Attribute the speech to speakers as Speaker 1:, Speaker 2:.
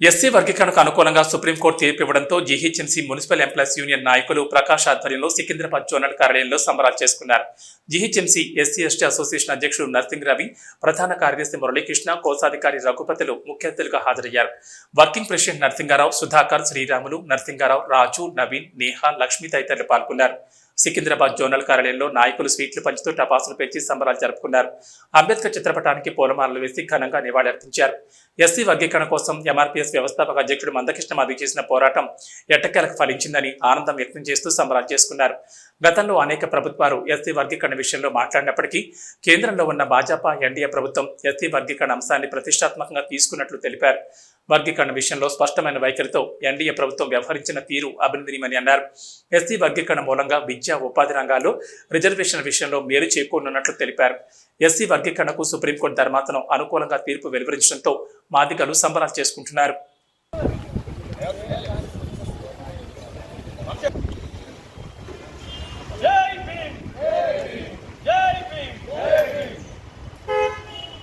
Speaker 1: SC వర్గీకరణకు అనుకూలంగా supreme court తీర్పు ఇవ్వడంతో జీహెచ్ఎంసీ మున్సిపల్ ఎంప్లాయీస్ యూనియన్ నాయకులు ప్రకాష్ ఆధ్వర్యంలో సికింద్రాబాద్ జోనల్ కార్యాలయంలో సంబరాలు చేసుకున్నారు. జీహెచ్ఎంసీ ఎస్సీ ఎస్టీ అసోసియేషన్ అధ్యక్షుడు నర్సింగ్ రవి ప్రధాన కార్యదర్శి మురళీకృష్ణ కోశాధికారి రఘుపతులు ముఖ్య అతిథులుగా హాజరయ్యారు. వర్కింగ్ ప్రెసిడెంట్ నరసింగారావు సుధాకర్ శ్రీరాములు నరసింగారావు రాజు నవీన్ నేహ లక్ష్మి తదితరులు పాల్గొన్నారు. సికింద్రాబాద్ జోనల్ కార్యాలయంలో నాయకులు స్వీట్లు పంచుతూ టపాసులు పెంచి సంబరాలు జరుపుకున్నారు. అంబేద్కర్ చిత్రపటానికి పూలమాలలు వేసి ఘనంగా నివాళులర్పించారు ఎస్సీ వర్గీకరణ కోసం ఎంఆర్పీఎస్ వ్యవస్థాపక అధ్యక్షుడు మందకృష్ణ మాది చేసిన పోరాటం ఎట్టకేలకు ఫలించిందని ఆనందం వ్యక్తం చేస్తూ సంబరాలు చేసుకున్నారు. గతంలో అనేక ప్రభుత్వాలు ఎస్సీ వర్గీకరణ విషయంలో మాట్లాడినప్పటికీ కేంద్రంలో ఉన్న భాజపా ఎన్డీఏ ప్రభుత్వం ఎస్సీ వర్గీకరణ అంశాన్ని ప్రతిష్టాత్మకంగా తీసుకున్నట్లు తెలిపారు. వర్గీకరణ విషయంలో స్పష్టమైన వైఖరితో ఎన్డీఏ ప్రభుత్వం వ్యవహరించిన తీరు అభినందనీయమని అన్నారు. ఎస్సీ వర్గీకరణ మూలంగా విద్యా ఉపాధి రంగాల్లో రిజర్వేషన్ విషయంలో మేలు చేకూరనున్నట్లు తెలిపారు. ఎస్సీ వర్గీకరణకు సుప్రీంకోర్టు ధర్మాసనం అనుకూలంగా తీర్పు వెలువరించడంతో మాదిగలు సంబరాలు చేసుకుంటున్నారు.